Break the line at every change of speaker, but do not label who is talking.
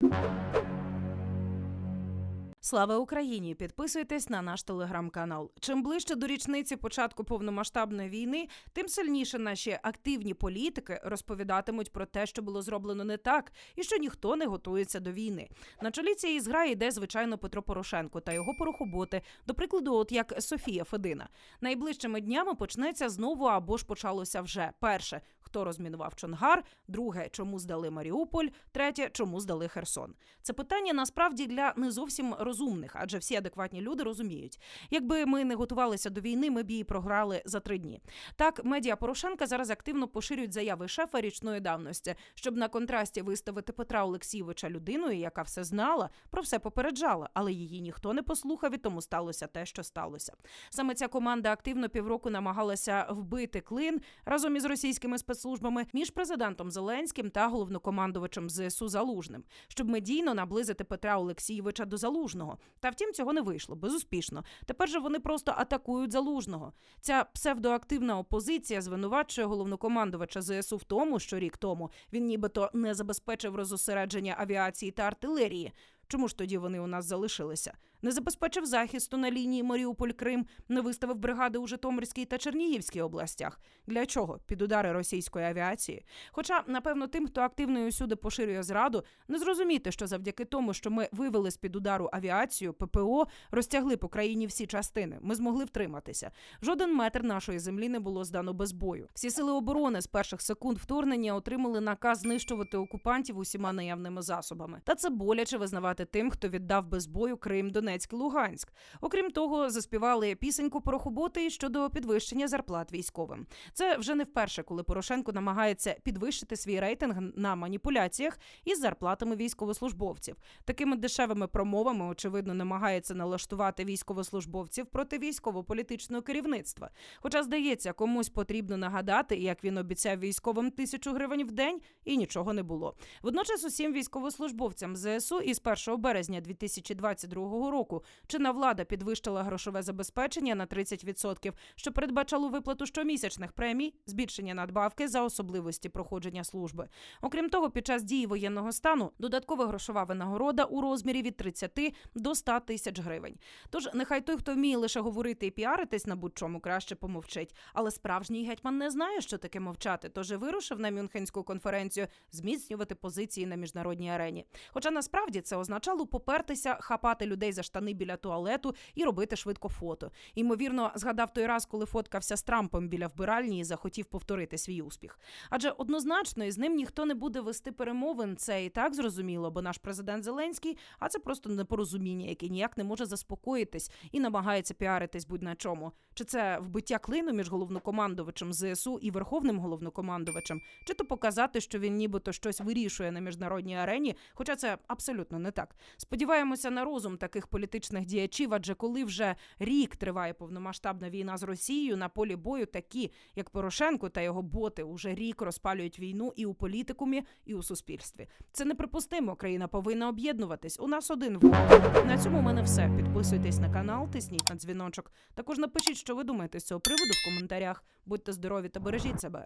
you Слава Україні! Підписуйтесь на наш телеграм-канал. Чим ближче до річниці початку повномасштабної війни, тим сильніше наші активні політики розповідатимуть про те, що було зроблено не так, і що ніхто не готується до війни. На чолі цієї зграї йде звичайно Петро Порошенко та його порохоботи. До прикладу, от як Софія Федина. Найближчими днями почнеться знову або ж почалося вже перше. Хто розмінував Чонгар, друге, чому здали Маріуполь, третє, чому здали Херсон. Це питання насправді для не зовсім розумних, адже всі адекватні люди розуміють, якби ми не готувалися до війни, ми б її програли за три дні. Так, медіа Порошенка зараз активно поширюють заяви шефа річної давності, щоб на контрасті виставити Петра Олексійовича людиною, яка все знала, про все попереджала, але її ніхто не послухав, і тому сталося те, що сталося. Саме ця команда активно півроку намагалася вбити клин разом із російськими спецслужбами між президентом Зеленським та головнокомандувачем ЗСУ Залужним, щоб медійно наблизити Петра Олексійовича до Залужного. Та втім, цього не вийшло безуспішно. Тепер же вони просто атакують Залужного. Ця псевдоактивна опозиція звинувачує головнокомандувача ЗСУ в тому, що рік тому він нібито не забезпечив розосередження авіації та артилерії. Чому ж тоді вони у нас залишилися? Не забезпечив захисту на лінії Маріуполь-Крим, не виставив бригади у Житомирській та Чернігівській областях. Для чого? Під удари російської авіації. Хоча, напевно, тим, хто активно і усюди поширює зраду, не зрозуміти, що завдяки тому, що ми вивели з під удару авіацію, ППО розтягли по країні всі частини. Ми змогли втриматися. Жоден метр нашої землі не було здано без бою. Всі сили оборони з перших секунд вторгнення отримали наказ знищувати окупантів усіма наявними засобами. Та це боляче визнавати тим, хто віддав без бою Крим, Донецьк, Луганськ. Окрім того, заспівали пісеньку порохоботи щодо підвищення зарплат військовим. Це вже не вперше, коли Порошенко намагається підвищити свій рейтинг на маніпуляціях із зарплатами військовослужбовців. Такими дешевими промовами, очевидно, намагається налаштувати військовослужбовців проти військово-політичного керівництва. Хоча, здається, комусь потрібно нагадати, як він обіцяв військовим тисячу гривень в день, і нічого не було. Водночас усім військовослужбовцям ЗСУ із 1 березня 2022 року чинна влада підвищила грошове забезпечення на 30%, що передбачало виплату щомісячних премій, збільшення надбавки за особливості проходження служби. Окрім того, під час дії воєнного стану додаткова грошова винагорода у розмірі від 30 до 100 тисяч гривень. Тож нехай той, хто вміє лише говорити і піаритись на будь-чому, краще помовчить. Але справжній гетьман не знає, що таке мовчати, тож і вирушив на Мюнхенську конференцію зміцнювати позиції на міжнародній арені. Хоча насправді це означало попертися, хапати людей за штани біля туалету і робити швидко фото. Ймовірно, згадав той раз, коли фоткався з Трампом біля вбиральні і захотів повторити свій успіх. Адже однозначно із ним ніхто не буде вести перемовин. Це і так зрозуміло, бо наш президент Зеленський, а це просто непорозуміння, яке ніяк не може заспокоїтись і намагається піаритись будь на чому. Чи це вбиття клину між головнокомандувачем ЗСУ і верховним головнокомандувачем, чи то показати, що він нібито щось вирішує на міжнародній арені, хоча це абсолютно не так. Сподіваємося на розум таких політичних діячів, адже коли вже рік триває повномасштабна війна з Росією, на полі бою такі, як Порошенко та його боти, уже рік розпалюють війну і у політикумі, і у суспільстві. Це неприпустимо. Країна повинна об'єднуватись. У нас один ворог. На цьому у мене все. Підписуйтесь на канал, тисніть на дзвіночок. Також напишіть, що ви думаєте з цього приводу в коментарях. Будьте здорові та бережіть себе.